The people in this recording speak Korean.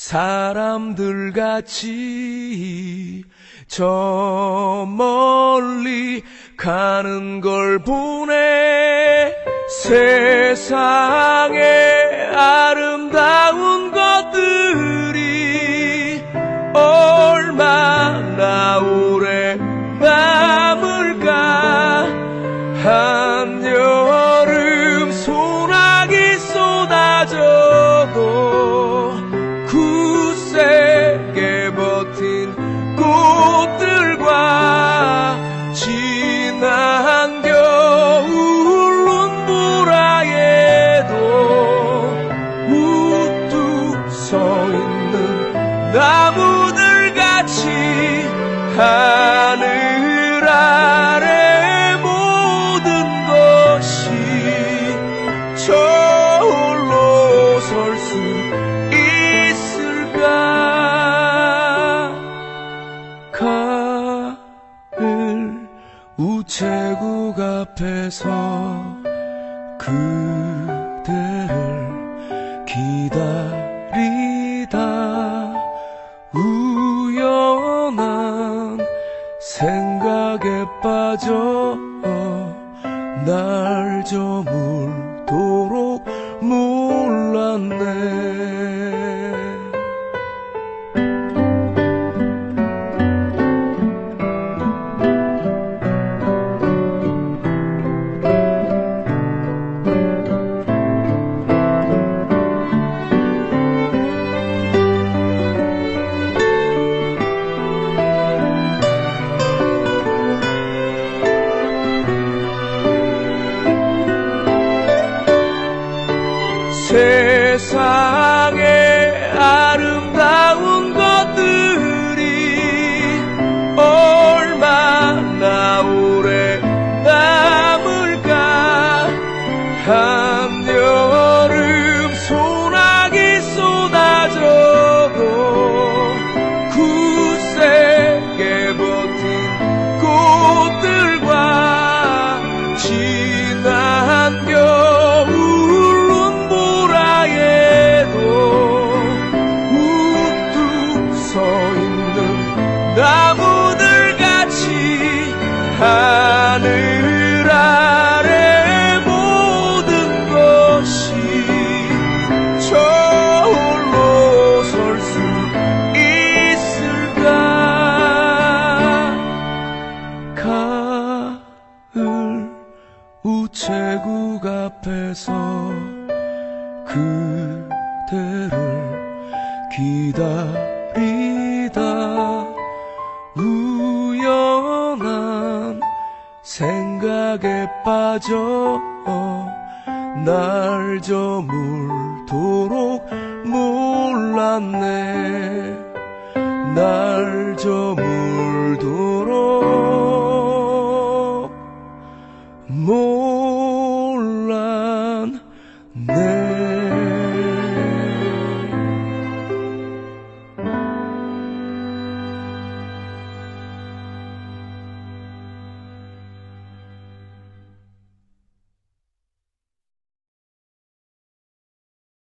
사람들 같이 저 멀리 가는 걸 보네. 세상에 waiting. 우체국 앞에서 그대를 기다리다. 우연한 생각에 빠져 날 저물도록 몰랐네 세상 서 있는 나무들 같이 하늘 아래 모든 것이 저홀로 설 수 있을까? 가을 우체국 앞에서 그대를 기다리다 생각에 빠져 날 저물도록 몰랐네. 날 저물